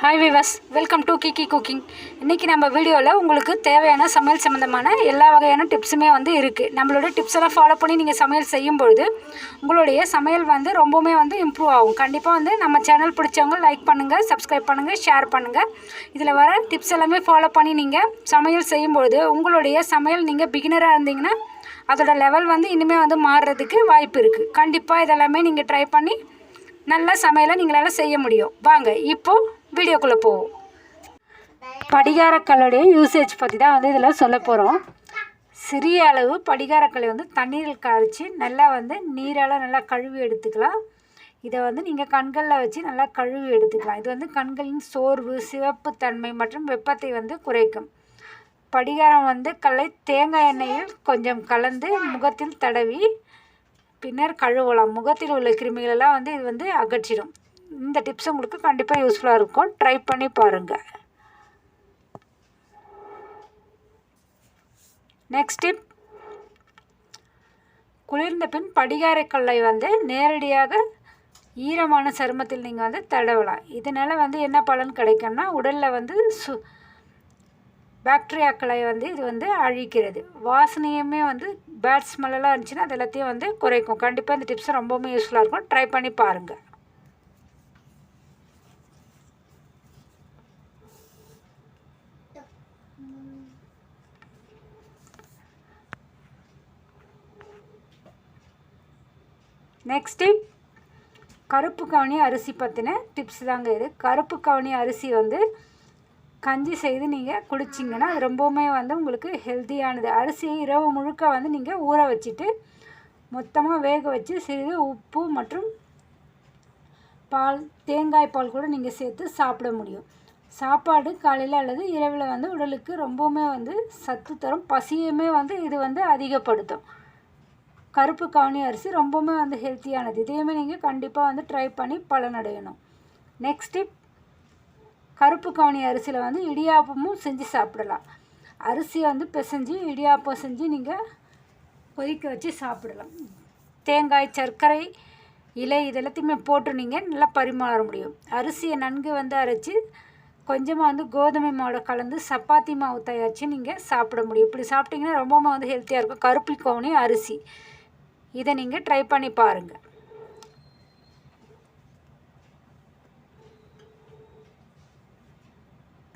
Hi விவாஸ் welcome to Kiki cooking இன்றைக்கி நம்ம வீடியோவில் உங்களுக்கு தேவையான சமையல் சம்மந்தமான எல்லா வகையான டிப்ஸுமே வந்து இருக்குது நம்மளோட டிப்ஸ் எல்லாம் ஃபாலோ பண்ணி நீங்கள் சமையல் செய்யும் பொழுது உங்களுடைய சமையல் வந்து ரொம்பவுமே வந்து இம்ப்ரூவ் ஆகும். கண்டிப்பாக வந்து நம்ம சேனல் பிடிச்சவங்க லைக் பண்ணுங்கள் சப்ஸ்கிரைப் பண்ணுங்கள் ஷேர் பண்ணுங்கள் இதில் வர டிப்ஸ் எல்லாமே ஃபாலோ பண்ணி நீங்கள் சமையல் செய்யும் பொழுது உங்களுடைய சமையல் நீங்கள் பிகினராக இருந்தீங்கன்னா அதோட லெவல் வந்து இனிமேல் வந்து மாறுறதுக்கு வாய்ப்பு இருக்குது கண்டிப்பாக இதெல்லாமே நீங்கள் ட்ரை பண்ணி நல்ல சமையலை நீங்களால் செய்ய முடியும். வாங்க இப்போது வீடியோக்குள்ளே போவோம். படிகாரக்கல்லுடைய யூசேஜ் பற்றி தான் வந்து இதில் சொல்ல போகிறோம் சிறிய அளவு படிகாரக்கல்லை வந்து தண்ணீரில் கரைச்சி நல்லா வந்து நீரால் நல்லா கழுவி எடுத்துக்கலாம். இதை வந்து நீங்கள் கண்களில் வச்சு நல்லா கழுவி எடுத்துக்கலாம். இது வந்து கண்களின் சோர்வு சிவப்பு தன்மை மற்றும் வெப்பத்தை வந்து குறைக்கும். படிகாரம் வந்து கல்லை தேங்காய் எண்ணெயில் கொஞ்சம் கலந்து முகத்தில் தடவி பின்னர் கழுவலாம். முகத்தில் உள்ள கிருமிகளெல்லாம் வந்து இது வந்து அகற்றிடும். இந்த டிப்ஸ் உங்களுக்கு கண்டிப்பாக யூஸ்ஃபுல்லாக இருக்கும். ட்ரை பண்ணி பாருங்கள் நெக்ஸ்ட் டிப் குளிர்ந்த பின் படிகாரக்கல்லை வந்து நேரடியாக ஈரமான சருமத்தில் நீங்கள் வந்து தடவலாம். இதனால் வந்து என்ன பலன் கிடைக்கும்னா உடலில் வந்து சு பாக்டீரியாக்களை வந்து இது வந்து அழிக்கிறது. வாசனையுமே வந்து பேட் ஸ்மெல்லாம் இருந்துச்சுன்னா அது எல்லாத்தையும் வந்து குறைக்கும். கண்டிப்பாக இந்த டிப்ஸ் ரொம்பவுமே யூஸ்ஃபுல்லாக இருக்கும். ட்ரை பண்ணி பாருங்கள் நெக்ஸ்ட் கருப்பு கவனி அரிசி பற்றின டிப்ஸ் தாங்க இது. கருப்பு கவனி அரிசி வந்து கஞ்சி செய்து நீங்கள் குடிச்சிங்கன்னா அது ரொம்பவுமே வந்து உங்களுக்கு ஹெல்த்தியானது அரிசியை இரவு முழுக்க வந்து நீங்கள் ஊற வச்சுட்டு மொத்தமாக வேக வச்சு சிறிது உப்பு மற்றும் பால் தேங்காய் பால் கூட நீங்கள் சேர்த்து சாப்பிட முடியும். சாப்பாடு காலையில் அல்லது இரவில் வந்து உடலுக்கு ரொம்பவுமே வந்து சத்து தரும். பசியுமே வந்து இது வந்து அதிகப்படுத்தும். கருப்பு கவுனி அரிசி ரொம்பவுமே வந்து ஹெல்த்தியானது இதையுமே நீங்கள் கண்டிப்பாக வந்து ட்ரை பண்ணி பலனடையணும். நெக்ஸ்ட் டிப் கருப்பு கவுனி அரிசியில் வந்து இடியாப்பமும் செஞ்சு சாப்பிடலாம். அரிசியை வந்து பிசைஞ்சு இடியாப்பம் செஞ்சு நீங்கள் கொதிக்க வச்சு சாப்பிடலாம். தேங்காய் சர்க்கரை இலை இது எல்லாத்தையுமே போட்டு நீங்கள் நல்லா பரிமாற முடியும். அரிசியை நன்கு வந்து அரைச்சி கொஞ்சமாக வந்து கோதுமை மாவோட கலந்து சப்பாத்தி மாவு தயாரித்து நீங்கள் சாப்பிட முடியும். இப்படி சாப்பிட்டிங்கன்னா ரொம்பவுமே வந்து ஹெல்த்தியாக இருக்கும். கருப்பு கவுனி அரிசி. இதை நீங்கள் ட்ரை பண்ணி பாருங்கள்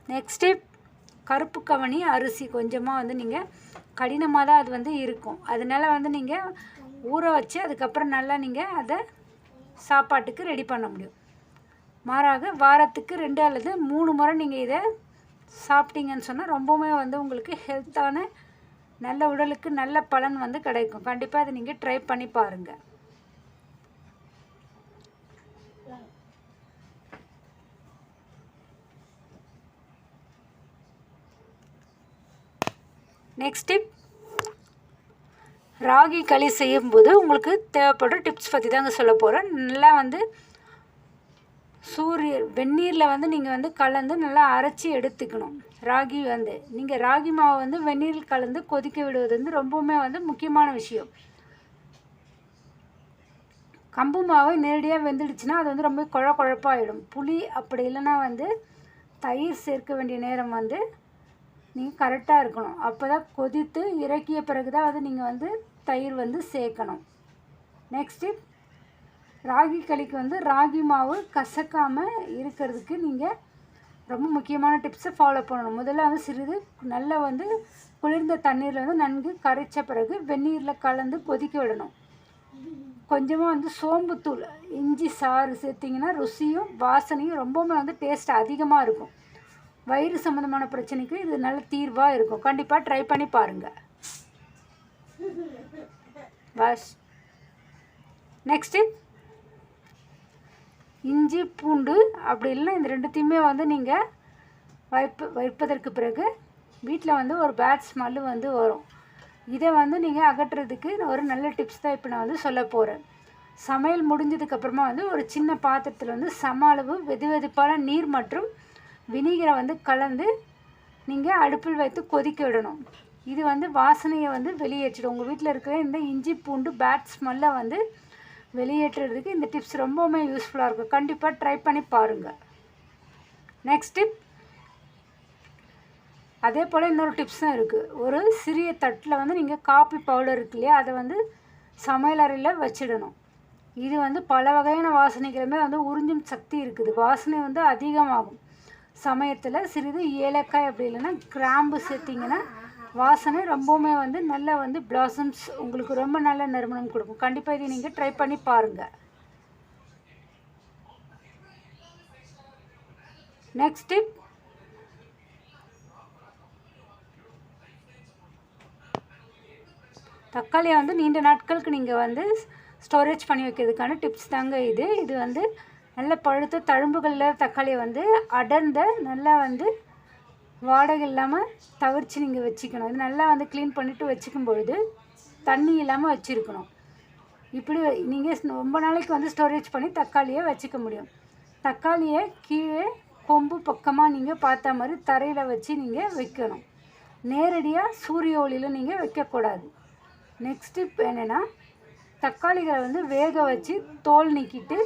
நெக்ஸ்ட்டு கருப்பு கவனி அரிசி. கொஞ்சமாக வந்து நீங்கள் கடினமாக தான் அது வந்து இருக்கும். அதனால் வந்து நீங்கள் ஊற வச்சு அதுக்கப்புறம் நல்லா நீங்கள் அதை சாப்பாட்டுக்கு ரெடி பண்ண முடியும். மாறாக வாரத்துக்கு ரெண்டு அல்லது மூணு முறை நீங்கள் இதை சாப்பிட்டீங்கன்னு சொன்னால் ரொம்பவுமே வந்து உங்களுக்கு ஹெல்த்தான நல்ல உடலுக்கு நல்ல பலன் வந்து கிடைக்கும். கண்டிப்பாக அதை நீங்கள் ட்ரை பண்ணி பாருங்கள் நெக்ஸ்ட் டிப் ராகி களி செய்யும்போது உங்களுக்கு தேவைப்படுற டிப்ஸ் பற்றி தாங்க சொல்ல போகிறேன் நல்லா வந்து சூரிய வெந்நீரில் வந்து நீங்கள் வந்து கலந்து நல்லா அரைச்சி எடுத்துக்கணும். ராகி வந்து நீங்கள் ராகி மாவை வந்து வெந்நீரில் கலந்து கொதிக்க விடுவது வந்து ரொம்பவுமே வந்து முக்கியமான விஷயம். கம்பு மாவு நேரடியாக வெந்துடுச்சுன்னா அது வந்து ரொம்ப குழ குழப்பாயிடும். புளி அப்படி இல்லைன்னா வந்து தயிர் சேர்க்க வேண்டிய நேரம் வந்து நீங்கள் கரெக்டாக இருக்கணும். அப்போ தான் கொதித்து இறக்கிய பிறகு தான் வந்து நீங்கள் வந்து தயிர் வந்து சேர்க்கணும். நெக்ஸ்ட்டு ராகி களிக்கு வந்து ராகி மாவு கசக்காமல் இருக்கிறதுக்கு நீங்கள் ரொம்ப முக்கியமான டிப்ஸை ஃபாலோ பண்ணணும். முதல்ல வந்து சிறிது நல்லா வந்து குளிர்ந்த தண்ணீரில் வந்து நன்கு கரைச்ச பிறகு வெந்நீரில் கலந்து கொதிக்க விடணும். கொஞ்சமாக வந்து சோம்புத்தூள் இஞ்சி சாறு சேர்த்திங்கன்னா ருசியும் வாசனையும் ரொம்பவுமே வந்து டேஸ்ட் அதிகமாக இருக்கும். வயிறு சம்மந்தமான பிரச்சனைக்கு இது நல்ல தீர்வாக இருக்கும். கண்டிப்பாக ட்ரை பண்ணி பாருங்கள் பஸ் நெக்ஸ்ட்டு இஞ்சி பூண்டு அப்படி இல்லைன்னா இந்த ரெண்டுத்தையுமே வந்து நீங்கள் வைப்பு வைப்பதற்கு பிறகு வீட்டில் வந்து ஒரு பேட் ஸ்மெல்லு வந்து வரும். இதை வந்து நீங்கள் அகற்றுறதுக்கு ஒரு நல்ல டிப்ஸ் தான் இப்போ நான் வந்து சொல்ல போகிறேன் சமையல் முடிஞ்சதுக்கப்புறமா வந்து ஒரு சின்ன பாத்திரத்தில் வந்து சம அளவு வெது வெதுப்பான நீர் மற்றும் வினிகரை வந்து கலந்து நீங்கள் அடுப்பில் வைத்து கொதிக்க விடணும். இது வந்து வாசனையை வந்து வெளியேற்றிடும். உங்கள் வீட்டில் இருக்கிற இந்த இஞ்சி பூண்டு பேட் ஸ்மெல்லை வந்து வெளியேற்றுறதுக்கு இந்த டிப்ஸ் ரொம்பவுமே யூஸ்ஃபுல்லாக இருக்கும் கண்டிப்பாக ட்ரை பண்ணி பாருங்கள் நெக்ஸ்ட் டிப் அதே போல் இன்னொரு டிப்ஸும் இருக்குது ஒரு சிறிய தட்டில் வந்து நீங்கள் காப்பி பவுடர் இருக்கு இல்லையா அதை வந்து சமையலறையில் வச்சிடணும். இது வந்து பல வகையான வாசனைகளுமே வந்து உறிஞ்சும் சக்தி இருக்குது. வாசனை வந்து அதிகமாகும். சமயத்தில் சிறிது ஏலக்காய் அப்படி இல்லைன்னா கிராம்பு சேர்த்திங்கன்னா வாசனை ரொம்பவுமே வந்து நல்ல வந்து பிளாசம்ஸ் உங்களுக்கு ரொம்ப நல்ல நறுமணம் கொடுக்கும். கண்டிப்பாக இதை நீங்கள் ட்ரை பண்ணி பாருங்கள் நெக்ஸ்ட் டிப் தக்காளியை வந்து நீண்ட நாட்களுக்கு நீங்கள் வந்து ஸ்டோரேஜ் பண்ணி வைக்கிறதுக்கான டிப்ஸ் தாங்க இது. இது வந்து நல்ல பழுத்த தழும்புகளில் தக்காளியை வந்து அடர்ந்த நல்லா வந்து வாடகை இல்லாமல் தவிர்த்து நீங்கள் வச்சுக்கணும். இது நல்லா வந்து க்ளீன் பண்ணிவிட்டு வச்சுக்கும் பொழுது தண்ணி இல்லாமல் வச்சுருக்கணும். இப்படி நீங்கள் ரொம்ப நாளைக்கு வந்து ஸ்டோரேஜ் பண்ணி தக்காளியை வச்சுக்க முடியும். தக்காளியை கீழே கொம்பு பக்கமாக நீங்கள் பார்த்த மாதிரி தரையில் வச்சு நீங்கள் வைக்கணும். நேரடியாக சூரிய ஒளியில் நீங்கள் வைக்கக்கூடாது. நெக்ஸ்ட் இப்போ என்னென்னா தக்காளிகளை வந்து வேக வச்சு தோல் நீக்கிட்டு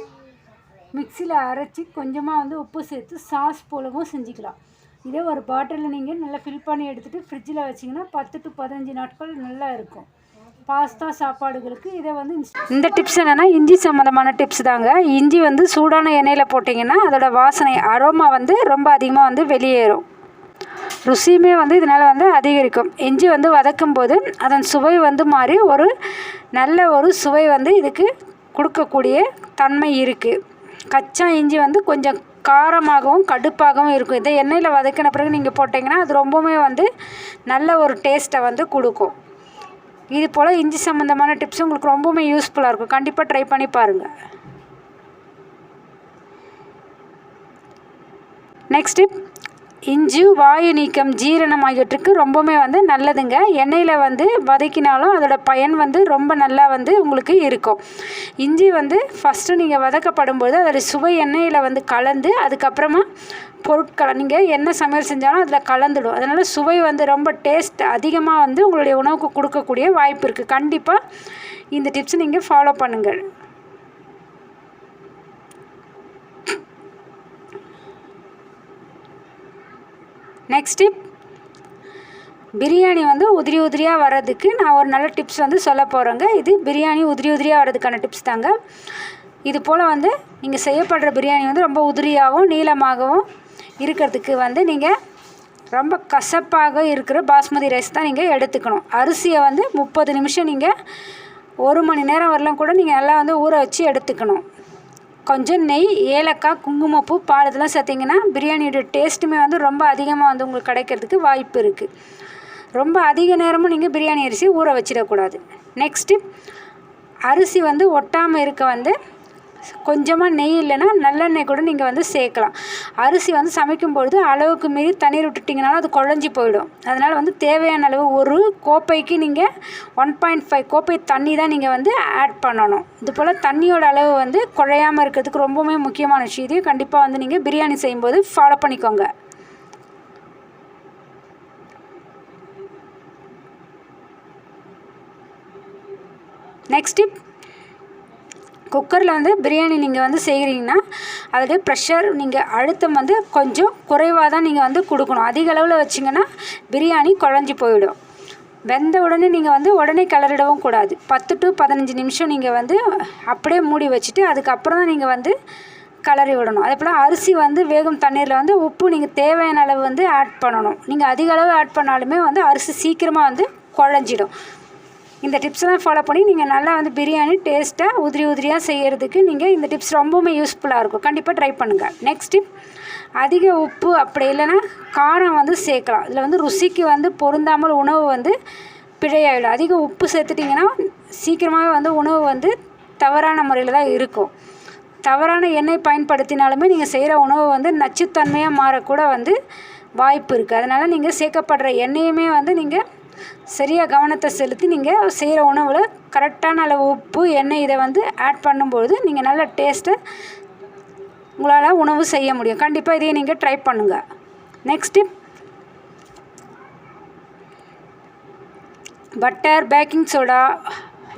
மிக்சியில் அரைச்சி கொஞ்சமாக வந்து உப்பு சேர்த்து சாஸ் போலவும் செஞ்சுக்கலாம். இதே ஒரு பாட்டிலில் நீங்கள் நல்லா ஃபில் பண்ணி எடுத்துகிட்டு ஃப்ரிட்ஜில் வச்சிங்கன்னா பத்து டு பதினஞ்சு நாட்கள் நல்லா இருக்கும். பாஸ்தா சாப்பாடுகளுக்கு இதை வந்து இந்த டிப்ஸ் என்னென்னா இஞ்சி சம்மந்தமான டிப்ஸ் தாங்க. இஞ்சி வந்து சூடான எண்ணெயில் போட்டிங்கன்னா அதோட வாசனை அரோமா வந்து ரொம்ப அதிகமாக வந்து வெளியேறும். ருசியுமே வந்து இதனால் வந்து அதிகரிக்கும். இஞ்சி வந்து வதக்கும் போது அதன் சுவை வந்து மாறி ஒரு நல்ல ஒரு சுவை வந்து இதுக்கு கொடுக்கக்கூடிய தன்மை இருக்குது கச்சா இஞ்சி வந்து கொஞ்சம் காரமாகவும் கடுப்பாகவும் இருக்கும். இதை எண்ணெயில் வதக்கின பிறகு நீங்கள் போட்டிங்கன்னா அது ரொம்பவுமே வந்து நல்ல ஒரு டேஸ்ட்டை வந்து கொடுக்கும். இது போல் இஞ்சி சம்மந்தமான டிப்ஸ் உங்களுக்கு ரொம்பவுமே யூஸ்ஃபுல்லாக இருக்கும். கண்டிப்பாக ட்ரை பண்ணி பாருங்கள் நெக்ஸ்ட் டிப். இஞ்சி வாயு நீக்கம் ஜீரணம் ஆகியவற்றுக்கு ரொம்பவுமே வந்து நல்லதுங்க. எண்ணெயில் வந்து வதக்கினாலும் அதோட பயன் வந்து ரொம்ப நல்லா வந்து உங்களுக்கு இருக்கும். இஞ்சி வந்து ஃபஸ்ட்டு நீங்கள் வதக்கப்படும் போது அதோட சுவை எண்ணெயில் வந்து கலந்து அதுக்கப்புறமா பொருட்களை நீங்கள் என்ன சமையல் செஞ்சாலும் அதில் கலந்துடும். அதனால் சுவை வந்து ரொம்ப டேஸ்ட் அதிகமாக வந்து உங்களுடைய உணவுக்கு கொடுக்கக்கூடிய வாய்ப்பு இருக்குது கண்டிப்பாக இந்த டிப்ஸ் நீங்கள் ஃபாலோ பண்ணுங்கள். நெக்ஸ்ட் டிப் பிரியாணி வந்து உதிரி உதிரியாக வர்றதுக்கு நான் ஒரு நல்ல டிப்ஸ் வந்து சொல்ல போகிறேங்க இது பிரியாணி உதிரி உதிரியாக வர்றதுக்கான டிப்ஸ் தாங்க. இது போல் வந்து நீங்கள் செய்யப்படுற பிரியாணி வந்து ரொம்ப உதிரியாகவும் நீளமாகவும் இருக்கிறதுக்கு வந்து நீங்கள் ரொம்ப கசப்பாக இருக்கிற பாஸ்மதி ரைஸ் தான் நீங்கள் எடுத்துக்கணும். அரிசியை வந்து முப்பது நிமிஷம் நீங்கள் ஒரு மணி நேரம் வரலாம் கூட நீங்கள் நல்லா வந்து ஊற வச்சு எடுத்துக்கணும். கொஞ்சம் நெய் ஏலக்காய் குங்குமப்பூ பால் இதெல்லாம் சேர்த்திங்கன்னா பிரியாணியோட டேஸ்ட்டுமே வந்து ரொம்ப அதிகமாக வந்து உங்களுக்கு கிடைக்கிறதுக்கு வாய்ப்பு இருக்குது ரொம்ப அதிக நேரமும் நீங்கள் பிரியாணி அரிசி ஊற வச்சிடக்கூடாது. நெக்ஸ்ட்டு அரிசி வந்து ஒட்டாமல் இருக்க வந்து கொஞ்சமாக நெய் இல்லைன்னா நல்லெண்ணெய் கூட நீங்கள் வந்து சேர்க்கலாம். அரிசி வந்து சமைக்கும் பொழுது அளவுக்கு மீறி தண்ணீர் விட்டுட்டிங்கனாலும் அது குழஞ்சி போயிடும். அதனால் வந்து தேவையான அளவு ஒரு கோப்பைக்கு நீங்கள் ஒன் பாயிண்ட் ஃபைவ் கோப்பை தண்ணி தான் நீங்கள் வந்து ஆட் பண்ணணும். இது போல் தண்ணியோட அளவு வந்து குழையாமல் இருக்கிறதுக்கு ரொம்பவுமே முக்கியமான விஷயம். இதையும் கண்டிப்பாக வந்து நீங்கள் பிரியாணி செய்யும்போது ஃபாலோ பண்ணிக்கோங்க. நெக்ஸ்ட் டிப் குக்கரில் வந்து பிரியாணி நீங்கள் வந்து செய்கிறீங்கன்னா அதோடைய ப்ரெஷர் நீங்கள் அழுத்தம் வந்து கொஞ்சம் குறைவாக தான் நீங்கள் வந்து கொடுக்கணும். அதிக அளவில் வச்சிங்கன்னா பிரியாணி குழஞ்சி போயிடும். வெந்த உடனே நீங்கள் வந்து உடனே கிளறிடவும் கூடாது. பத்து டு பதினஞ்சு நிமிஷம் நீங்கள் வந்து அப்படியே மூடி வச்சுட்டு அதுக்கப்புறம் தான் நீங்கள் வந்து கலரி விடணும். அதே போல் அரிசி வந்து வேகும் தண்ணீரில் வந்து உப்பு நீங்கள் தேவையான அளவு வந்து ஆட் பண்ணணும். நீங்கள் அதிக அளவு ஆட் பண்ணாலுமே வந்து அரிசி சீக்கிரமாக வந்து குழஞ்சிடும். இந்த டிப்ஸ்லாம் ஃபாலோ பண்ணி நீங்கள் நல்லா வந்து பிரியாணி டேஸ்ட்டாக உதிரி உதிரியாக செய்கிறதுக்கு நீங்கள் இந்த டிப்ஸ் ரொம்பவுமே யூஸ்ஃபுல்லாக இருக்கும். கண்டிப்பாக ட்ரை பண்ணுங்கள் நெக்ஸ்ட் டிப் அதிக உப்பு அப்படி இல்லைன்னா காரம் வந்து சேர்க்கலாம். இதில் வந்து ருசிக்கு வந்து பொருந்தாமல் உணவு வந்து பிழையாயிடும். அதிக உப்பு சேர்த்துட்டிங்கன்னா சீக்கிரமாகவே வந்து உணவு வந்து தவறான முறையில் தான் இருக்கும். தவறான எண்ணெய் பயன்படுத்தினாலுமே நீங்கள் செய்கிற உணவு வந்து நச்சுத்தன்மையாக மாறக்கூட வந்து வாய்ப்பு இருக்குது அதனால் நீங்கள் சேர்க்கப்படுற எண்ணெயுமே வந்து நீங்கள் சரியாக கவனத்தை செலுத்தி நீங்கள் செய்கிற உணவில் கரெக்டான அளவு உப்பு எண்ணெய் இதை வந்து ஆட் பண்ணும்பொழுது நீங்கள் நல்ல டேஸ்ட்டை உங்களால் உணவு செய்ய முடியும். கண்டிப்பாக இதையே நீங்கள் ட்ரை பண்ணுங்கள் next tip butter baking soda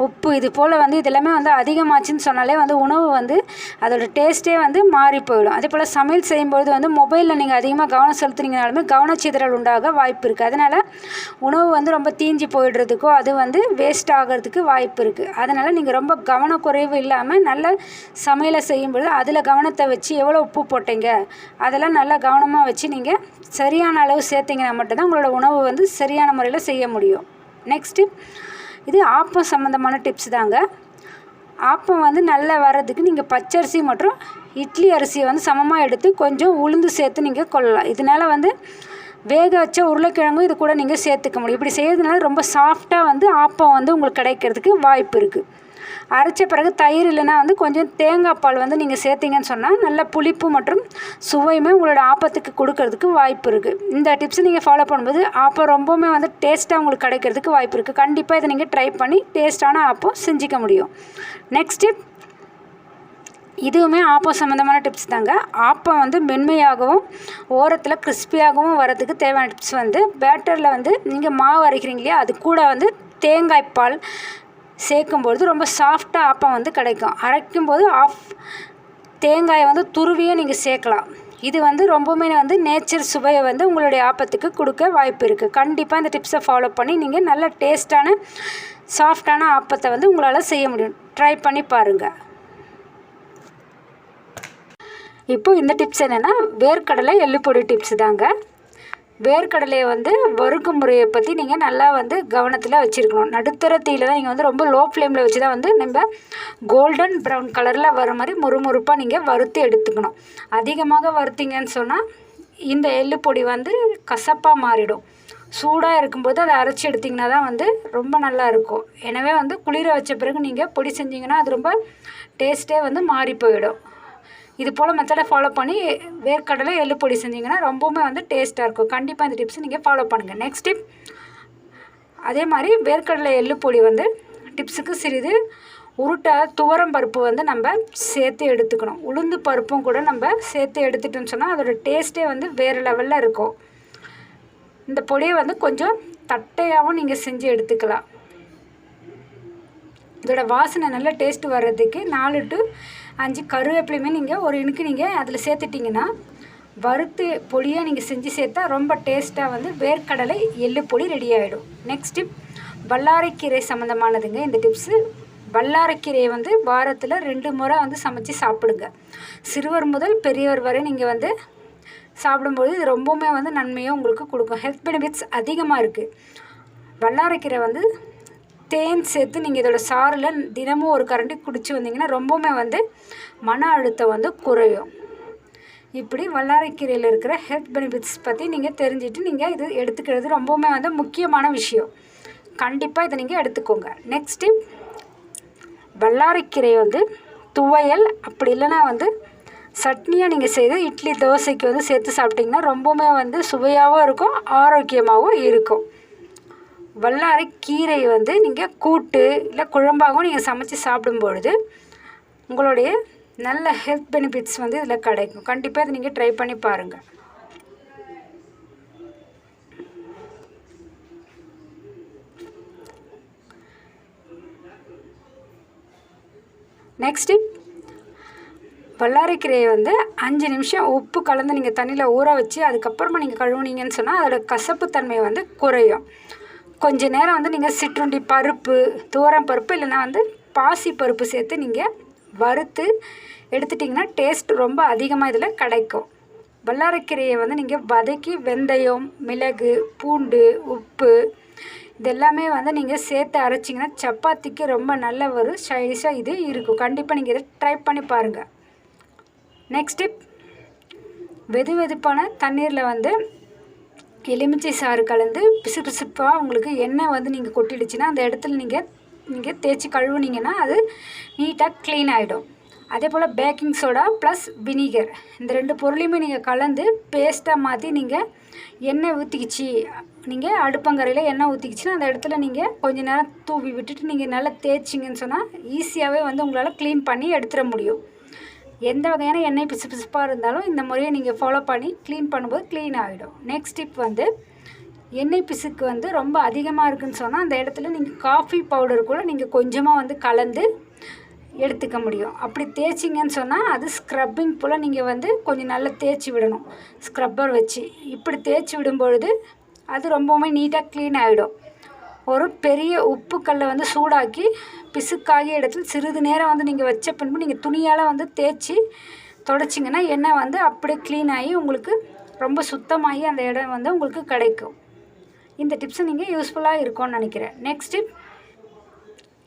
உப்பு இது போல் வந்து இதெல்லாமே வந்து அதிகமாச்சுன்னு சொன்னாலே வந்து உணவு வந்து அதோட டேஸ்ட்டே வந்து மாறி போயிடும். அதே போல் சமையல் செய்யும்பொழுது வந்து மொபைலில் நீங்கள் அதிகமாக கவனம் செலுத்துனீங்கனாலுமே கவனச்சிதறல் உண்டாக வாய்ப்பு இருக்குது அதனால் உணவு வந்து ரொம்ப தீஞ்சு போயிடுறதுக்கோ அது வந்து வேஸ்ட் ஆகிறதுக்கு வாய்ப்பு இருக்குது அதனால் நீங்கள் ரொம்ப கவனக்குறைவு இல்லாமல் நல்ல சமையலை செய்யும்பொழுது அதில் கவனத்தை வச்சு எவ்வளோ உப்பு போட்டீங்க அதெல்லாம் நல்லா கவனமாக வச்சு நீங்கள் சரியான அளவு சேர்த்திங்கன்னா மட்டும்தான் உங்களோட உணவு வந்து சரியான முறையில் செய்ய முடியும். நெக்ஸ்ட்டு இது ஆப்பம் சம்மந்தமான டிப்ஸ் தாங்க. ஆப்பம் வந்து நல்லா வர்றதுக்கு நீங்கள் பச்சரிசி மற்றும் இட்லி அரிசியை வந்து சமமாக எடுத்து கொஞ்சம் உளுந்து சேர்த்து நீங்கள் கொள்ளலாம். இதனால் வந்து வேக வச்ச உருளைக்கிழங்கும் இது கூட நீங்கள் சேர்த்துக்க முடியும். இப்படி செய்கிறதுனால ரொம்ப சாஃப்டாக வந்து ஆப்பம் வந்து உங்களுக்கு கிடைக்கிறதுக்கு வாய்ப்பு இருக்குது அரைச்ச பிறகு தயிர் இல்லைன்னா வந்து கொஞ்சம் தேங்காய் பால் வந்து நீங்கள் சேர்த்திங்கன்னு சொன்னால் நல்ல புளிப்பு மற்றும் சுவையுமே உங்களோட ஆப்பத்துக்கு கொடுக்கறதுக்கு வாய்ப்பு இருக்குது இந்த டிப்ஸை நீங்கள் ஃபாலோ பண்ணும்போது ஆப்பம் ரொம்பவுமே வந்து டேஸ்ட்டாக உங்களுக்கு கிடைக்கிறதுக்கு வாய்ப்பு இருக்குது கண்டிப்பாக இதை நீங்கள் ட்ரை பண்ணி டேஸ்ட்டான ஆப்பம் செஞ்சிக்க முடியும். நெக்ஸ்ட் டிப் இதுவுமே ஆப்பம் சம்மந்தமான டிப்ஸ் தாங்க. ஆப்பம் வந்து மென்மையாகவும் ஓரத்தில் கிறிஸ்பியாகவும் வரதுக்கு தேவையான டிப்ஸ் வந்து பேட்டரில் வந்து நீங்கள் மாவு அரைக்கிறீங்க இல்லையா அது கூட வந்து தேங்காய் பால் சேர்க்கும்பொழுது ரொம்ப சாஃப்டாக ஆப்பம் வந்து கிடைக்கும். அரைக்கும்போது ஆஃப் தேங்காயை வந்து துருவியும் நீங்கள் சேர்க்கலாம். இது வந்து ரொம்பவுமே வந்து நேச்சர் சுவையை வந்து உங்களுடைய ஆப்பத்துக்கு கொடுக்க வாய்ப்பு இருக்குது கண்டிப்பாக இந்த டிப்ஸை ஃபாலோ பண்ணி நீங்கள் நல்ல டேஸ்ட்டான சாஃப்டான ஆப்பத்தை வந்து உங்களால் செய்ய முடியும். ட்ரை பண்ணி பாருங்கள் இப்போ இந்த டிப்ஸ் என்னென்னா வேர்க்கடலை எள்ளுப்பொடி டிப்ஸ் தாங்க. வேர்க்கடலையை வந்து வறுக்கும் முறையை பற்றி நீங்கள் நல்லா வந்து கவனத்தில் வச்சுருக்கணும். நடுத்தர தீயில் தான் நீங்கள் வந்து ரொம்ப லோ ஃப்ளேமில் வச்சு தான் வந்து நம்ம கோல்டன் ப்ரௌன் கலரில் வர மாதிரி முறுமுறுப்பாக நீங்கள் வறுத்து எடுத்துக்கணும். அதிகமாக வறுத்தீங்கன்னு சொன்னால் இந்த எள்ளு பொடி வந்து கசப்பாக மாறிடும். சூடாக இருக்கும்போது அதை அரைச்சி எடுத்திங்கன்னா தான் வந்து ரொம்ப நல்லா இருக்கும். எனவே வந்து குளிர வச்ச பிறகு நீங்கள் பொடி செஞ்சிங்கன்னா அது ரொம்ப டேஸ்ட்டே வந்து மாறி போயிடும். இது போல் மெத்தடை ஃபாலோ பண்ணி வேர்க்கடலை எள்ளு பொடி செஞ்சிங்கன்னா ரொம்பவுமே வந்து டேஸ்ட்டாக இருக்கும். கண்டிப்பாக இந்த டிப்ஸ் நீங்கள் ஃபாலோ பண்ணுங்கள் நெக்ஸ்ட் டிப் அதே மாதிரி வேர்க்கடலை எள்ளு பொடி வந்து டிப்ஸுக்கு சிறிது உருட்டை துவரம் பருப்பு வந்து நம்ம சேர்த்து எடுத்துக்கணும். உளுந்து பருப்பும் கூட நம்ம சேர்த்து எடுத்துட்டோம்னு சொன்னால் அதோட டேஸ்ட்டே வந்து வேறு லெவலில் இருக்கும். இந்த பொடியை வந்து கொஞ்சம் தட்டையாகவும் நீங்கள் செஞ்சு எடுத்துக்கலாம். இதோட வாசனை நல்ல டேஸ்ட்டு வர்றதுக்கு நாலு டு அஞ்சு கருவேப்பிலையுமே நீங்கள் ஒரு இனுக்கு நீங்கள் அதில் சேர்த்துட்டிங்கன்னா வறுத்து பொடியாக நீங்கள் செஞ்சு சேர்த்தா ரொம்ப டேஸ்ட்டாக வந்து வேர்க்கடலை எள்ளு பொடி ரெடி ஆகிடும் நெக்ஸ்ட் டிப் வல்லாரைக்கீரை சம்மந்தமானதுங்க இந்த டிப்ஸு வல்லாரைக்கீரையை வந்து வாரத்தில் ரெண்டு முறை வந்து சமைச்சு சாப்பிடுங்க. சிறுவர் முதல் பெரியவர் வரை நீங்கள் வந்து சாப்பிடும்போது இது ரொம்பவுமே வந்து நன்மையும் உங்களுக்கு கொடுக்கும். ஹெல்த் பெனிஃபிட்ஸ் அதிகமாக இருக்குது வல்லாரைக்கீரை வந்து தேன் சேர்த்து நீங்கள் இதோட சாறில் தினமும் ஒரு கரண்டி குடித்து வந்தீங்கன்னா ரொம்பவுமே வந்து மன அழுத்தம் வந்து குறையும். இப்படி வல்லாரைக்கீரையில் இருக்கிற ஹெல்த் பெனிஃபிட்ஸ் பற்றி நீங்கள் தெரிஞ்சுட்டு நீங்கள் இது எடுத்துக்கிறது ரொம்பவுமே வந்து முக்கியமான விஷயம். கண்டிப்பாக இதை நீங்கள் எடுத்துக்கோங்க. நெக்ஸ்ட்டு வல்லாரைக்கீரை வந்து துவையல் அப்படி இல்லைன்னா வந்து சட்னியாக நீங்கள் செய்து இட்லி தோசைக்கு வந்து சேர்த்து சாப்பிட்டிங்கன்னா ரொம்பவுமே வந்து சுவையாகவும் இருக்கும் ஆரோக்கியமாகவும் இருக்கும். வல்லாரை கீரை வந்து நீங்கள் கூட்டு இல்லை குழம்பாகவும் நீங்கள் சமைச்சு சாப்பிடும்பொழுது உங்களுடைய நல்ல ஹெல்த் பெனிஃபிட்ஸ் வந்து இதில் கிடைக்கும். கண்டிப்பாக இதை நீங்கள் ட்ரை பண்ணி பாருங்கள் நெக்ஸ்ட்டு வல்லாரைக்கீரையை வந்து அஞ்சு நிமிஷம் உப்பு கலந்து நீங்கள் தண்ணியில் ஊற வச்சு அதுக்கப்புறமா நீங்கள் கழுவுனீங்கன்னு சொன்னால் அதோட கசப்புத்தன்மை வந்து குறையும். கொஞ்ச நேரம் வந்து நீங்கள் சிற்றுண்டி பருப்பு தூரம் பருப்பு இல்லைன்னா வந்து பாசி பருப்பு சேர்த்து நீங்கள் வறுத்து எடுத்துட்டிங்கன்னா டேஸ்ட் ரொம்ப அதிகமாக இதில் கிடைக்கும். வல்லாரக்கீரையை வந்து நீங்கள் வதக்கி வெந்தயம் மிளகு பூண்டு உப்பு இதெல்லாமே வந்து நீங்கள் சேர்த்து அரைச்சிங்கன்னா சப்பாத்திக்கு ரொம்ப நல்ல ஒரு சைஸாக இது இருக்கும். கண்டிப்பாக நீங்கள் இதை ட்ரை பண்ணி பாருங்கள் நெக்ஸ்ட் டிப் வெது வெதுப்பான தண்ணீரில் வந்து எலுமிச்சை சாறு கலந்து பிசுபிசுப்பாக உங்களுக்கு எண்ணெய் வந்து நீங்கள் கொட்டிடுச்சுன்னா அந்த இடத்துல நீங்கள் நீங்கள் தேய்ச்சி கழுவுனீங்கன்னா அது நீட்டாக க்ளீன் ஆகிடும் அதே போல் பேக்கிங் சோடா ப்ளஸ் வினிகர் இந்த ரெண்டு பொருளையுமே நீங்கள் கலந்து பேஸ்ட்டாக மாற்றி நீங்கள் எண்ணெய் ஊற்றிக்கிச்சு நீங்கள் அடுப்பங்கரையில் எண்ணெய் ஊற்றிக்கிச்சுன்னா அந்த இடத்துல நீங்கள் கொஞ்ச நேரம் தூவி விட்டுட்டு நீங்கள் நல்லா தேய்ச்சிங்கன்னு சொன்னால் ஈஸியாகவே வந்து உங்களால் க்ளீன் பண்ணி எடுத்துட முடியும். எந்த வகையான எண்ணெய் பிசு பிசுப்பாக இருந்தாலும் இந்த முறையை நீங்கள் ஃபாலோ பண்ணி க்ளீன் பண்ணும்போது க்ளீன் ஆகிடும் நெக்ஸ்ட் டிப் வந்து எண்ணெய் பிசுக்கு வந்து ரொம்ப அதிகமாக இருக்குன்னு சொன்னால் அந்த இடத்துல நீங்கள் காஃபி பவுடர் கூட நீங்கள் கொஞ்சமாக வந்து கலந்து எடுத்துக்க முடியும். அப்படி தேய்ச்சிங்கன்னு சொன்னால் அது ஸ்க்ரப்பிங் போல் நீங்கள் வந்து கொஞ்சம் நல்லா தேய்ச்சி விடணும். ஸ்க்ரப்பர் வச்சு. இப்படி தேய்ச்சி விடும்பொழுது அது ரொம்பவுமே நீட்டாக க்ளீன் ஆகிடும் ஒரு பெரிய உப்பு கல்லை வந்து சூடாக்கி பிசுக்காகிய இடத்துல சிறிது நேரம் வந்து நீங்கள் வச்ச பின்பு நீங்கள் துணியால் வந்து தேய்ச்சி தொடச்சிங்கன்னா எண்ணெய் வந்து அப்படியே க்ளீன் ஆகி உங்களுக்கு ரொம்ப சுத்தமாகி அந்த இடம் வந்து உங்களுக்கு கிடைக்கும். இந்த டிப்ஸை நீங்கள் யூஸ்ஃபுல்லாக இருக்கும்னு நினைக்கிறேன். நெக்ஸ்ட் டிப்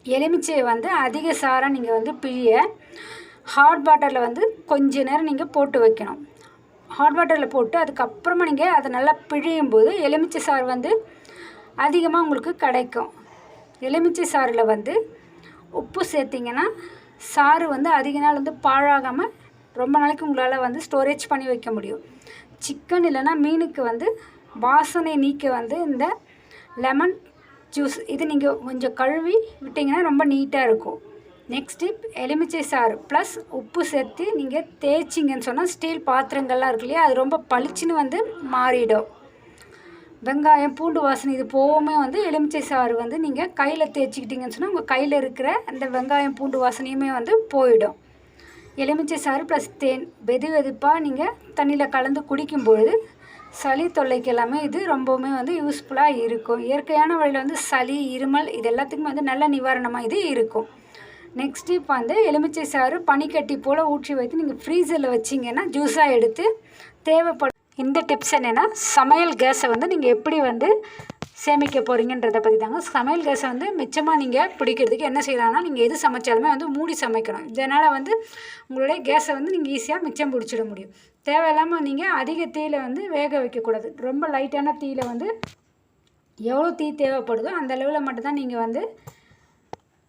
எலுமிச்சையை வந்து அதிக சாரம் நீங்கள் வந்து பிழிய ஹாட் வாட்டரில் வந்து கொஞ்ச நேரம் நீங்கள் போட்டு வைக்கணும். ஹாட் வாட்டரில் போட்டு அதுக்கப்புறமா நீங்கள் அதை நல்லா பிழியும் போது எலுமிச்சை சாறு வந்து அதிகமாக உங்களுக்கு கிடைக்கும். எலுமிச்சை சாறில் வந்து உப்பு சேர்த்திங்கன்னா சாறு வந்து அதிக நாள் வந்து பாழாகாமல் ரொம்ப நாளைக்கு உங்களால் வந்து ஸ்டோரேஜ் பண்ணி வைக்க முடியும். சிக்கன் இல்லைன்னா மீனுக்கு வந்து வாசனை நீக்க வந்து இந்த லெமன் ஜூஸ் இது நீங்கள் கொஞ்சம் கழுவி விட்டிங்கன்னா ரொம்ப நீட்டாக இருக்கும். நெக்ஸ்ட்டு எலுமிச்சை சாறு ப்ளஸ் உப்பு சேர்த்து நீங்கள் தேய்ச்சிங்கன்னு சொன்னால் ஸ்டீல் பாத்திரங்கள்லாம் இருக்கு இல்லையா அது ரொம்ப பளிச்சுன்னு வந்து மாறிடும். வெங்காயம் பூண்டு வாசனை இது போகவுமே வந்து எலுமிச்சை சாறு வந்து நீங்கள் கையில் தேய்ச்சிக்கிட்டிங்கன்னு சொன்னால் உங்கள் கையில் இருக்கிற அந்த வெங்காயம் பூண்டு வாசனையுமே வந்து போயிடும். எலுமிச்சை சாறு ப்ளஸ் தேன் வெது வெதுப்பாக நீங்கள் தண்ணியில் கலந்து குடிக்கும்பொழுது சளி தொல்லைக்கு எல்லாமே இது ரொம்பவுமே வந்து யூஸ்ஃபுல்லாக இருக்கும். இயற்கையான வழியில் வந்து சளி இருமல் இது எல்லாத்துக்குமே வந்து நல்ல நிவாரணமாக இது இருக்கும். நெக்ஸ்ட் இப்போ வந்து எலுமிச்சை சாறு பனிக்கட்டி போல் ஊற்றி வைத்து நீங்கள் ஃப்ரீசரில் வச்சிங்கன்னா ஜூஸாக எடுத்து தேவைப்படும் இந்த டிப்ஸ் என்னென்னா சமையல் கேஸை வந்து நீங்கள் எப்படி வந்து சேமிக்க போகிறீங்கன்றதை பற்றி தாங்க. சமையல் கேஸை வந்து மிச்சமாக நீங்கள் பிடிக்கிறதுக்கு என்ன செய்யலாம்னா நீங்கள் எது சமைச்சாலுமே வந்து மூடி சமைக்கணும். இதனால் வந்து உங்களுடைய கேஸை வந்து நீங்கள் ஈஸியாக மிச்சம் பிடிச்சிட முடியும். தேவையில்லாமல் நீங்கள் அதிக தீயில் வந்து வேக வைக்கக்கூடாது. ரொம்ப லைட்டான தீயில் வந்து எவ்வளோ தீ தேவைப்படுதோ அந்த அளவில் மட்டும்தான் நீங்கள் வந்து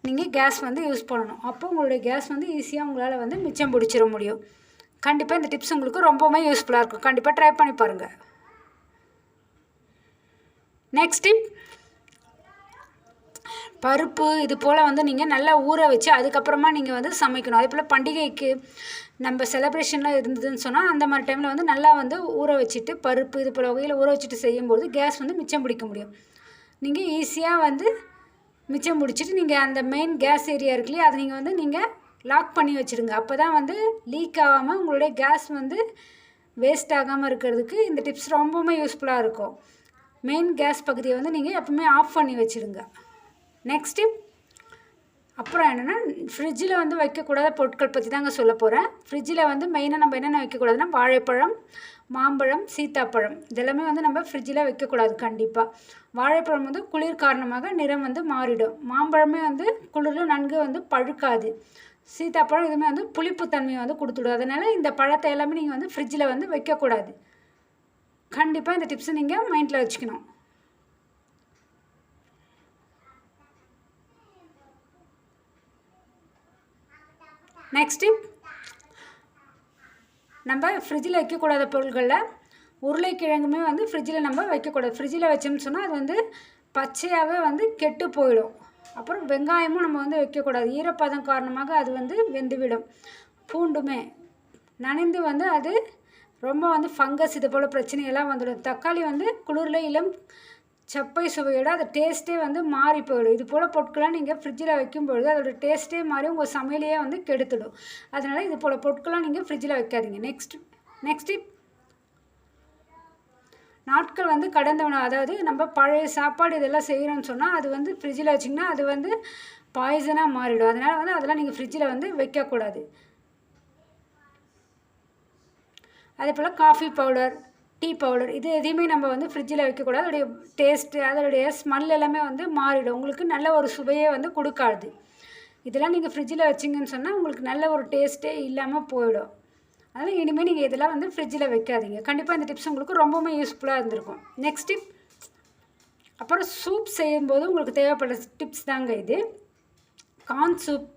நீங்கள் கேஸ் வந்து யூஸ் பண்ணணும். அப்போ உங்களுடைய கேஸ் வந்து ஈஸியாக உங்களால் வந்து மிச்சம் பிடிச்சிட முடியும். கண்டிப்பாக இந்த டிப்ஸ் உங்களுக்கு ரொம்பவுமே யூஸ்ஃபுல்லாக இருக்கும். கண்டிப்பாக ட்ரை பண்ணி பாருங்கள் நெக்ஸ்ட் டிப் பருப்பு இது போல் வந்து நீங்கள் நல்லா ஊற வச்சு அதுக்கப்புறமா நீங்கள் வந்து சமைக்கணும். அதே போல் பண்டிகைக்கு நம்ம செலப்ரேஷன்லாம் இருந்ததுன்னு சொன்னால் அந்த மாதிரி டைமில் வந்து நல்லா வந்து ஊற வச்சுட்டு பருப்பு இது போல் வகையில் ஊற வச்சுட்டு செய்யும்போது கேஸ் வந்து மிச்சம் பிடிக்க முடியும். நீங்கள் ஈஸியாக வந்து மிச்சம் பிடிச்சிட்டு நீங்கள் அந்த மெயின் கேஸ் ஏரியா இருக்குல்லையே அதை நீங்கள் வந்து நீங்கள் லாக் பண்ணி வச்சுடுங்க அப்போ தான் வந்து லீக் ஆகாமல் உங்களுடைய கேஸ் வந்து வேஸ்ட் ஆகாமல் இருக்கிறதுக்கு இந்த டிப்ஸ் ரொம்பவுமே யூஸ்ஃபுல்லாக இருக்கும். மெயின் கேஸ் பகுதியை வந்து நீங்கள் எப்பவுமே ஆஃப் பண்ணி வச்சுடுங்க நெக்ஸ்ட்டு அப்புறம் என்னென்னா ஃப்ரிட்ஜில் வந்து வைக்கக்கூடாத பொருட்கள் பற்றி தாங்க சொல்ல போகிறேன் ஃப்ரிட்ஜில் வந்து மெயினாக நம்ம என்னென்ன வைக்கக்கூடாதுன்னா வாழைப்பழம் மாம்பழம் சீத்தாப்பழம். இதெல்லாமே வந்து நம்ம ஃப்ரிட்ஜில் வைக்கக்கூடாது கண்டிப்பாக வாழைப்பழம் வந்து குளிர் காரணமாக நிறம் வந்து மாறிடும். மாம்பழமே வந்து குளிரில் நன்கு வந்து பழுக்காது. சீத்தாப்பழம் இதுவுமே வந்து புளிப்புத்தன்மையை வந்து கொடுத்துடும் அதனால் இந்த பழத்தை எல்லாமே நீங்கள் வந்து ஃப்ரிட்ஜில் வந்து வைக்கக்கூடாது. கண்டிப்பாக இந்த டிப்ஸை நீங்கள் மைண்டில் வச்சுக்கணும். நெக்ஸ்ட்டு நம்ம ஃப்ரிட்ஜில் வைக்கக்கூடாத பொருட்களில் உருளைக்கிழங்குமே வந்து ஃப்ரிட்ஜில் நம்ம வைக்கக்கூடாது. ஃப்ரிட்ஜில் வச்சோம்னு சொன்னால் அது வந்து பச்சையாகவே வந்து கெட்டு போயிடும். அப்புறம் வெங்காயமும் நம்ம வந்து வைக்கக்கூடாது. ஈரப்பதம் காரணமாக அது வந்து வெந்துவிடும். பூண்டுமே நனைந்து வந்து அது ரொம்ப வந்து ஃபங்கஸ் இது போல் பிரச்சனையெல்லாம் வந்துடும். தக்காளி வந்து குளிரில் இளம் சப்பை சுவையோட அது டேஸ்ட்டே வந்து மாறி போயிடும். இது போல் பொருட்கள்லாம் நீங்கள் ஃப்ரிட்ஜில் வைக்கும்பொழுது அதோட டேஸ்ட்டே மாறி உங்கள் சமையலையே வந்து கெடுத்துடும். அதனால் இது போல் பொருட்கள்லாம் நீங்கள் ஃப்ரிட்ஜில் வைக்காதீங்க. நெக்ஸ்ட் நெக்ஸ்ட்டு நாட்கள் வந்து கடந்த உணவு அதாவது நம்ம பழைய சாப்பாடு இதெல்லாம் செய்கிறோம்னு சொன்னால் அது வந்து ஃப்ரிட்ஜில் வச்சிங்கன்னா அது வந்து பாய்சனாக மாறிடும். அதனால் வந்து அதெல்லாம் நீங்கள் ஃப்ரிட்ஜில் வந்து வைக்கக்கூடாது. அதே போல் காஃபி பவுடர் டீ பவுடர் இது எதையுமே நம்ம வந்து ஃப்ரிட்ஜில் வைக்கக்கூடாது. அதோடைய டேஸ்ட்டு அதோடைய ஸ்மெல் எல்லாமே வந்து மாறிடும். உங்களுக்கு நல்ல ஒரு சுவையே வந்து கொடுக்காது. இதெல்லாம் நீங்கள் ஃப்ரிட்ஜில் வச்சிங்கன்னு சொன்னால் உங்களுக்கு நல்ல ஒரு டேஸ்ட்டே இல்லாமல் போயிடும். அதனால் இனிமேல் நீங்கள் இதெல்லாம் வந்து ஃப்ரிட்ஜில் வைக்காதீங்க. கண்டிப்பாக இந்த டிப்ஸ் உங்களுக்கு ரொம்பவுமே யூஸ்ஃபுல்லாக இருந்திருக்கும். நெக்ஸ்ட் டிப் அப்புறம் சூப் செய்யும்போது உங்களுக்கு தேவைப்படுற டிப்ஸ் தாங்க இது. கார்ன் சூப்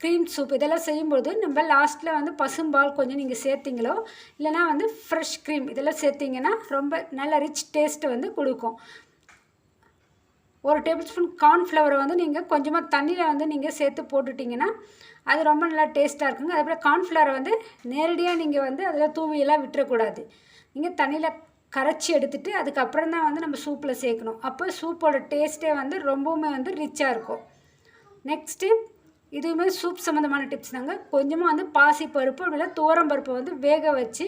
க்ரீம் சூப் இதெல்லாம் செய்யும்போது நம்ம லாஸ்ட்டில் வந்து பசும்பால் கொஞ்சம் நீங்கள் சேர்த்திங்களோ இல்லைனா வந்து ஃப்ரெஷ் க்ரீம் இதெல்லாம் சேர்த்திங்கன்னா ரொம்ப நல்ல ரிச் டேஸ்ட்டு வந்து கொடுக்கும். ஒரு டேபிள் ஸ்பூன் கார்ன்ஃப்ளவரை வந்து நீங்கள் கொஞ்சமாக தண்ணியில் வந்து நீங்கள் சேர்த்து போட்டுட்டிங்கன்னா அது ரொம்ப நல்லா டேஸ்ட்டாக இருக்குங்க. அதே போல் கார்ன்ஃப்ளவரை வந்து நேரடியாக நீங்கள் வந்து அதில் தூவியெல்லாம் விட்டுறக்கூடாது. நீங்கள் தண்ணியில் கரைச்சி எடுத்துகிட்டு அதுக்கப்புறம் தான் வந்து நம்ம சூப்பில் சேர்க்கணும். அப்போ சூப்போட டேஸ்ட்டே வந்து ரொம்பவுமே வந்து ரிச்சாக இருக்கும். நெக்ஸ்ட்டு இதுவுமே சூப் சம்மந்தமான டிப்ஸ் தாங்க. கொஞ்சமாக வந்து பாசி பருப்பு அப்படின்னா துவரம் பருப்பை வந்து வேக வச்சு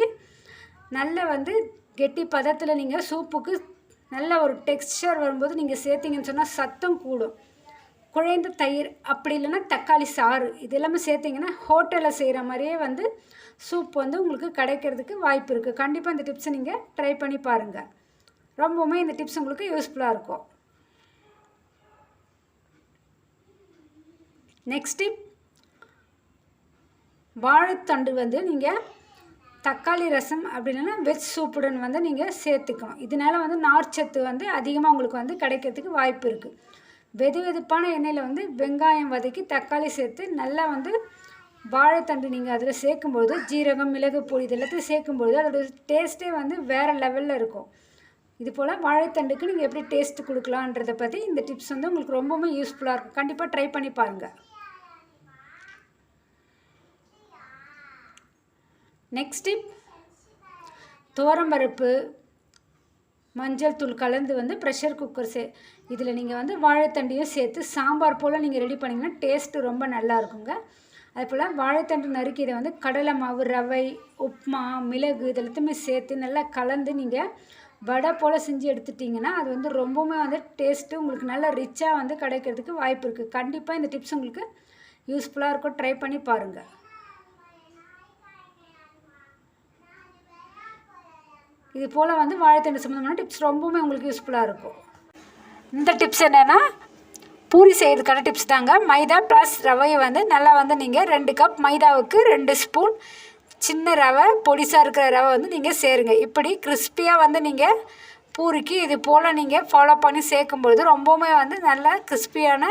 நல்ல வந்து கெட்டி பதத்தில் நீங்கள் சூப்புக்கு நல்ல ஒரு டெக்ஸ்சர் வரும்போது நீங்கள் சேர்த்திங்கன்னு சொன்னால் சத்தம் கூடும். குழைந்த தயிர் அப்படி இல்லைன்னா தக்காளி சாறு இது எல்லாமே சேர்த்திங்கன்னா ஹோட்டலில் செய்கிற மாதிரியே வந்து சூப் வந்து உங்களுக்கு கிடைக்கிறதுக்கு வாய்ப்பு இருக்குது கண்டிப்பாக இந்த டிப்ஸை நீங்கள் ட்ரை பண்ணி பாருங்கள் ரொம்பவுமே இந்த டிப்ஸ் உங்களுக்கு யூஸ்ஃபுல்லாக இருக்கும். நெக்ஸ்ட் டிப் வாழைத்தண்டு வந்து நீங்கள் தக்காளி ரசம் அப்படி இல்லைன்னா வெஜ் சூப்புடன் வந்து நீங்கள் சேர்த்துக்கணும் இதனால வந்து நார்ச்சத்து வந்து அதிகமாக உங்களுக்கு வந்து கிடைக்கிறதுக்கு வாய்ப்பு இருக்குது வெது வெதுப்பான எண்ணெயில் வந்து வெங்காயம் வதக்கி தக்காளி சேர்த்து நல்லா வந்து வாழைத்தண்டு நீங்கள் அதில் சேர்க்கும்பொழுது ஜீரகம் மிளகு பொடி இது எல்லாத்தையும் சேர்க்கும்பொழுது அதோட டேஸ்ட்டே வந்து வேறு லெவலில் இருக்கும். இது போல் வாழைத்தண்டுக்கு நீங்கள் எப்படி டேஸ்ட் கொடுக்கலான்றதை பற்றி இந்த டிப்ஸ் வந்து உங்களுக்கு ரொம்பவுமே யூஸ்ஃபுல்லாக இருக்கும். கண்டிப்பாக ட்ரை பண்ணி பாருங்கள் நெக்ஸ்ட் டிப் துவரம்பருப்பு மஞ்சள் தூள் கலந்து வந்து ப்ரெஷர் குக்கர் சே இதில் நீங்கள் வந்து வாழைத்தண்டையும் சேர்த்து சாம்பார் போல் நீங்கள் ரெடி பண்ணிங்கன்னா டேஸ்ட்டு ரொம்ப நல்லா இருக்குங்க. அது போல் வாழைத்தண்டு நறுக்கி இதை வந்து கடலை மாவு ரவை உப்புமா மிளகு இது எல்லாத்தையுமே சேர்த்து நல்லா கலந்து நீங்கள் வடை போல் செஞ்சு எடுத்துட்டிங்கன்னா அது வந்து ரொம்பவுமே வந்து டேஸ்ட்டு உங்களுக்கு நல்லா ரிச்சாக வந்து கிடைக்கிறதுக்கு வாய்ப்பு இருக்குது கண்டிப்பாக இந்த டிப்ஸ் உங்களுக்கு யூஸ்ஃபுல்லாக இருக்கும். ட்ரை பண்ணி பாருங்கள் இது போல் வந்து வாழைத்தண்டு சம்மந்தமான டிப்ஸ் ரொம்பவுமே உங்களுக்கு யூஸ்ஃபுல்லாக இருக்கும். இந்த டிப்ஸ் என்னென்னா பூரி செய்கிறதுக்கான டிப்ஸ் தாங்க. மைதா ப்ளஸ் ரவையை வந்து நல்லா வந்து நீங்கள் ரெண்டு கப் மைதாவுக்கு ரெண்டு ஸ்பூன் சின்ன ரவை பொடிசாக இருக்கிற ரவை வந்து நீங்கள் சேருங்க. இப்படி கிறிஸ்பியாக வந்து நீங்கள் பூரிக்கு இது போல் நீங்கள் ஃபாலோ பண்ணி சேர்க்கும்பொழுது ரொம்பவுமே வந்து நல்லா கிறிஸ்பியான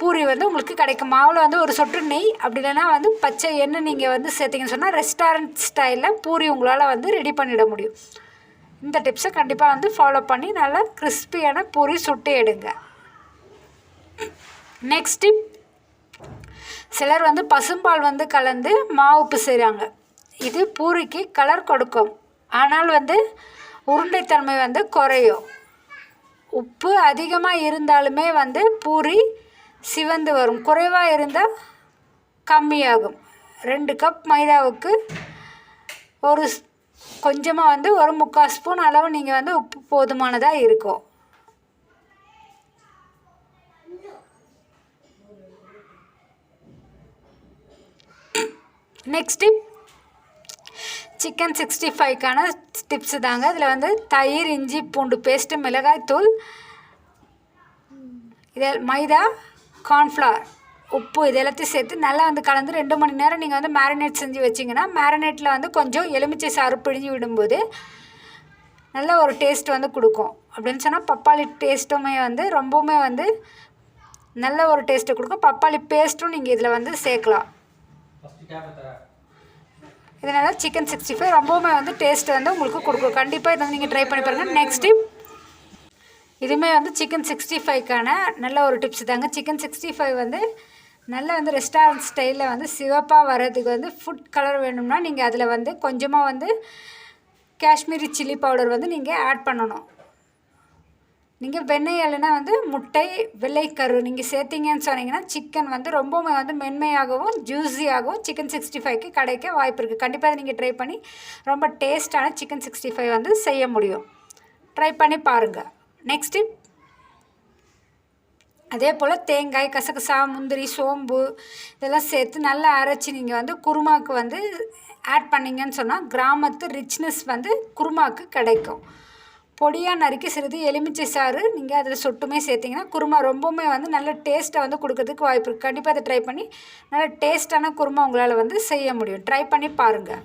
பூரி வந்து உங்களுக்கு கிடைக்கும். மாவில் வந்து ஒரு சொட்டு நெய் அப்படி இல்லைன்னா வந்து பச்சை எண்ணெய் நீங்கள் வந்து சேர்த்திங்கன்னு சொன்னால் ரெஸ்டாரண்ட் ஸ்டைலில் பூரி உங்களால் வந்து ரெடி பண்ணிட முடியும். இந்த டிப்ஸை கண்டிப்பாக வந்து ஃபாலோ பண்ணி நல்லா கிறிஸ்பியான பூரி சுட்டு எடுங்க. நெக்ஸ்ட் டிப் சிலர் வந்து பசும்பால் வந்து கலந்து மாவுப்பு செய்கிறாங்க இது பூரிக்கு கலர் கொடுக்கும். ஆனால் வந்து உருண்டைத்தன்மை வந்து குறையும். உப்பு அதிகமாக இருந்தாலுமே வந்து பூரி சிவந்து வரும். குறைவாக இருந்தால் கம்மியாகும். ரெண்டு கப் மைதாவுக்கு ஒரு கொஞ்சமாக வந்து ஒரு முக்கால் ஸ்பூன் அளவு நீங்கள் வந்து உப்பு போதுமானதாக இருக்கும் நெக்ஸ்ட் டிப் சிக்கன் சிக்ஸ்டி ஃபைவ்க்கான டிப்ஸு தாங்க. இதில் வந்து தயிர் இஞ்சி பூண்டு பேஸ்ட்டு மிளகாய் தூள் இதில் மைதா கார்ன்ஃப்ளவர் உப்பு இது எல்லாத்தையும் சேர்த்து நல்லா வந்து கலந்து ரெண்டு மணி நேரம் நீங்கள் வந்து மேரினேட் செஞ்சு வச்சிங்கன்னா மேரினேட்டில் வந்து கொஞ்சம் எலுமிச்சை சாறு பிழிஞ்சு விடும்போது நல்ல ஒரு டேஸ்ட் வந்து கொடுக்கும். அப்படின்னு சொன்னால் பப்பாளி டேஸ்ட்டுமே வந்து ரொம்பவுமே வந்து நல்ல ஒரு டேஸ்ட்டை கொடுக்கும். பப்பாளி பேஸ்ட்டும் நீங்கள் இதில் வந்து சேர்க்கலாம். இதனால் சிக்கன் சிக்ஸ்டி ஃபைவ் ரொம்பவுமே வந்து டேஸ்ட் வந்து உங்களுக்கு கொடுக்கும். கண்டிப்பாக இதை வந்து நீங்கள் ட்ரை பண்ணி பாருங்கள் நெக்ஸ்ட் இதுவுமே வந்து சிக்கன் சிக்ஸ்டி ஃபைவ்க்கான நல்ல ஒரு டிப்ஸ் தாங்க. சிக்கன் சிக்ஸ்டி ஃபைவ் வந்து நல்ல வந்து ரெஸ்டாரண்ட் ஸ்டைலில் வந்து சிவப்பாக வர்றதுக்கு வந்து ஃபுட் கலர் வேணும்னா நீங்கள் அதில் வந்து கொஞ்சமாக வந்து காஷ்மீரி சில்லி பவுடர் வந்து நீங்கள் ஆட் பண்ணணும். நீங்கள் வெண்ணெய் இல்லைன்னா வந்து முட்டை வெள்ளைக்கரு நீங்கள் சேர்த்திங்கன்னு சொன்னீங்கன்னா சிக்கன் வந்து ரொம்பவுமே வந்து மென்மையாகவும் ஜூஸியாகவும் சிக்கன் சிக்ஸ்டி ஃபைவ்க்கு கிடைக்க வாய்ப்பு இருக்குது கண்டிப்பாக அதை நீங்கள் ட்ரை பண்ணி ரொம்ப டேஸ்ட்டான சிக்கன் சிக்ஸ்டி ஃபைவ் வந்து செய்ய முடியும். ட்ரை பண்ணி பாருங்கள் நெக்ஸ்ட்டு அதே போல் தேங்காய் கசகசா முந்திரி சோம்பு இதெல்லாம் சேர்த்து நல்லா அரைச்சி நீங்கள் வந்து குருமாவுக்கு வந்து ஆட் பண்ணிங்கன்னு சொன்னால் கிராமத்து ரிச்னஸ் வந்து குருமாவுக்கு கிடைக்கும். பொடியாக நறுக்கி சிறிது எலுமிச்சை சாறு நீங்கள் அதில் சொட்டுமே சேர்த்திங்கன்னா குருமா ரொம்பவுமே வந்து நல்ல டேஸ்ட்டை வந்து கொடுக்கறதுக்கு வாய்ப்பு இருக்குது கண்டிப்பாக அதை ட்ரை பண்ணி நல்ல டேஸ்ட்டான குருமா உங்களால் வந்து செய்ய முடியும். ட்ரை பண்ணி பாருங்கள்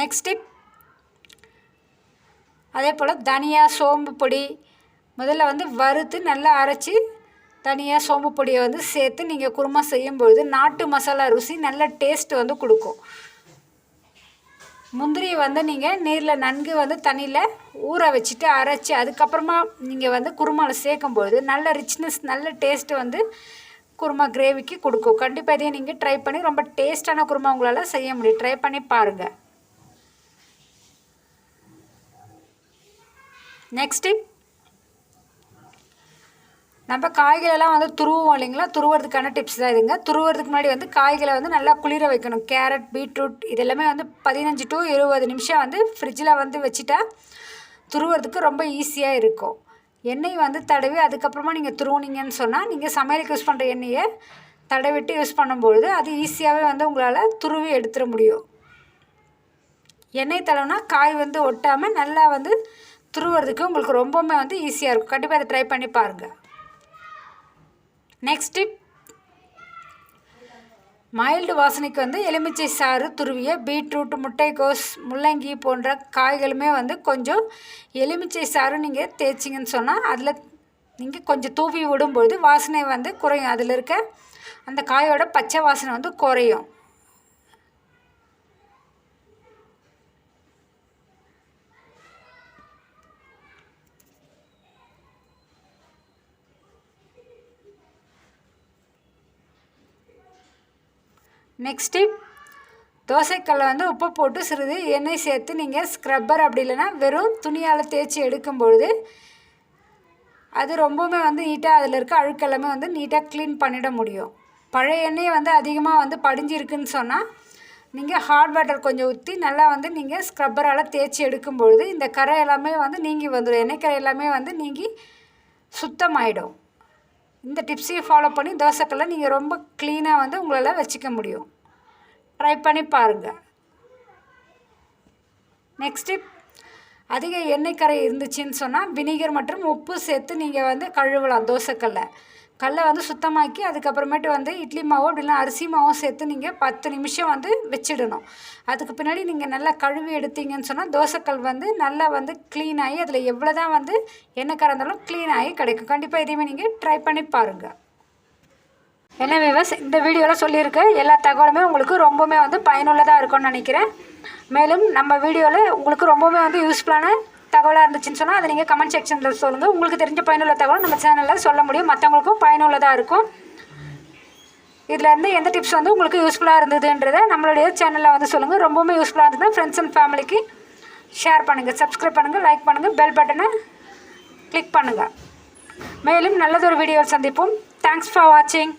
நெக்ஸ்ட் டிப் அதே போல் தனியாக சோம்பு பொடி. முதல்ல வந்து வறுத்து நல்லா அரைச்சி தனியாக சோம்பு பொடியை வந்து சேர்த்து நீங்கள் குருமா செய்யும்பொழுது நாட்டு மசாலா ருசி நல்ல டேஸ்ட் வந்து கொடுக்கும். முந்திரியை வந்து நீங்கள் நீரில் நன்கு வந்து தண்ணியில் ஊற வச்சுட்டு அரைச்சி அதுக்கப்புறமா நீங்கள் வந்து குருமாவில் சேர்க்கும்பொழுது நல்ல ரிச்னஸ் நல்ல டேஸ்ட்டு வந்து குருமா கிரேவிக்கு கொடுக்கும். கண்டிப்பாக இதையும் நீங்கள் ட்ரை பண்ணி ரொம்ப டேஸ்ட்டான குருமா உங்களால் செய்ய முடியும். ட்ரை பண்ணி பாருங்கள் நெக்ஸ்ட்டு டிப் நம்ம காய்களெல்லாம் வந்து துருவோம் இல்லைங்களா? துருவுறதுக்கான டிப்ஸ் தான் இதுங்க. துருவுறதுக்கு முன்னாடி வந்து காய்களை வந்து நல்லா குளிர வைக்கணும். கேரட் பீட்ரூட் இதெல்லாமே வந்து பதினஞ்சு டு இருபது நிமிஷம் வந்து ஃப்ரிட்ஜில் வந்து வச்சுட்டா துருவுறதுக்கு ரொம்ப ஈஸியாக இருக்கும். எண்ணெய் வந்து தடவி அதுக்கப்புறமா நீங்கள் துருவுனீங்கன்னு சொன்னால் நீங்கள் சமையலுக்கு யூஸ் பண்ணுற எண்ணெயை தடவிட்டு யூஸ் பண்ணும்பொழுது அது ஈஸியாகவே வந்து உங்களால் துருவி எடுத்துட முடியும். எண்ணெய் தடவுனா காய் வந்து ஒட்டாமல் நல்லா வந்து துருவுறதுக்கு உங்களுக்கு ரொம்பவுமே வந்து ஈஸியாக இருக்கும். கண்டிப்பாக அதை ட்ரை பண்ணி பாருங்கள் நெக்ஸ்ட் டிப் மைல்டு வாசனைக்கு வந்து எலுமிச்சை சாறு துருவிய பீட்ரூட் முட்டைக்கோஸ் முள்ளங்கி போன்ற காய்களுமே வந்து கொஞ்சம் எலுமிச்சை சாறு நீங்கள் தேய்ச்சிங்கன்னு சொன்னால் அதில் நீங்கள் கொஞ்சம் தூவி விடும்பொழுது வாசனை வந்து குறையும். அதில் இருக்க அந்த காயோட பச்சை வாசனை வந்து குறையும். நெக்ஸ்ட் டிப் தோசைக்கல்லை வந்து உப்பு போட்டு சிறிது எண்ணெய் சேர்த்து நீங்கள் ஸ்க்ரப்பர் அப்படி இல்லைன்னா வெறும் துணியால் தேய்ச்சி எடுக்கும் பொழுது அது ரொம்பவுமே வந்து நீட்டாக அதில் இருக்க அழுக்கெல்லாமே வந்து நீட்டாக க்ளீன் பண்ணிட முடியும். பழைய எண்ணெயை வந்து அதிகமாக வந்து படிஞ்சிருக்குன்னு சொன்னால் நீங்கள் ஹாட் வாட்டர் கொஞ்சம் ஊற்றி நல்லா வந்து நீங்கள் ஸ்க்ரப்பரால் தேய்ச்சி எடுக்கும் பொழுது இந்த கரை எல்லாமே வந்து நீங்கி வந்துடும் எண்ணெய் கரை எல்லாமே வந்து நீங்கி சுத்தமாயிடும். இந்த டிப்ஸையும் ஃபாலோ பண்ணி தோசைக்கல்லை நீங்கள் ரொம்ப க்ளீனாக வந்து உங்களால் வச்சுக்க முடியும். ட்ரை பண்ணி பாருங்கள் நெக்ஸ்ட்டு அதிக எண்ணெய் கரை இருந்துச்சுன்னு சொன்னால் வினிகர் மற்றும் உப்பு சேர்த்து நீங்கள் வந்து கழுவலாம் தோசைக்கல்லை. கல்லை வந்து சுத்தமாக்கி அதுக்கப்புறமேட்டு வந்து இட்லி மாவோ அப்படின்னா அரிசி மாவும் சேர்த்து நீங்கள் பத்து நிமிஷம் வந்து வச்சிடணும். அதுக்கு பின்னாடி நீங்கள் நல்லா கழுவி எடுத்தீங்கன்னு சொன்னால் தோசைக்கல் வந்து நல்லா வந்து க்ளீன் ஆகி அதில் எவ்வளோ தான் வந்து எண்ணெய் கறந்தாலும் க்ளீன் ஆகி கிடைக்கும். கண்டிப்பாக இதையுமே நீங்கள் ட்ரை பண்ணி பாருங்கள் என்ன விவஸ் இந்த வீடியோவில் சொல்லியிருக்க எல்லா தகவலுமே உங்களுக்கு ரொம்பவுமே வந்து பயனுள்ளதாக இருக்கும்னு நினைக்கிறேன். மேலும் நம்ம வீடியோவில் உங்களுக்கு ரொம்பவுமே வந்து யூஸ்ஃபுல்லான தகவலாக இருந்துச்சுன்னு சொன்னால் அதை நீங்கள் கமெண்ட் செக்ஷனில் சொல்லுங்கள் உங்களுக்கு தெரிஞ்ச பயனுள்ள தகவல் நம்ம சேனலில் சொல்ல முடியும். மற்றவங்களுக்கும் பயனுள்ளதாக இருக்கும். இதில் இருந்து எந்த டிப்ஸ் வந்து உங்களுக்கு யூஸ்ஃபுல்லாக இருந்ததுன்றதை நம்மளுடைய சேனலில் வந்து சொல்லுங்கள் ரொம்பவுமே யூஸ்ஃபுல்லாக இருந்தது ஃப்ரெண்ட்ஸ் அண்ட் ஃபேமிலிக்கு ஷேர் பண்ணுங்கள் சப்ஸ்கிரைப் பண்ணுங்கள் லைக் பண்ணுங்கள் பெல் பட்டனை கிளிக் பண்ணுங்கள் மேலும் நல்லதொரு வீடியோவில் சந்திப்போம். தேங்க்ஸ் ஃபார் வாட்சிங்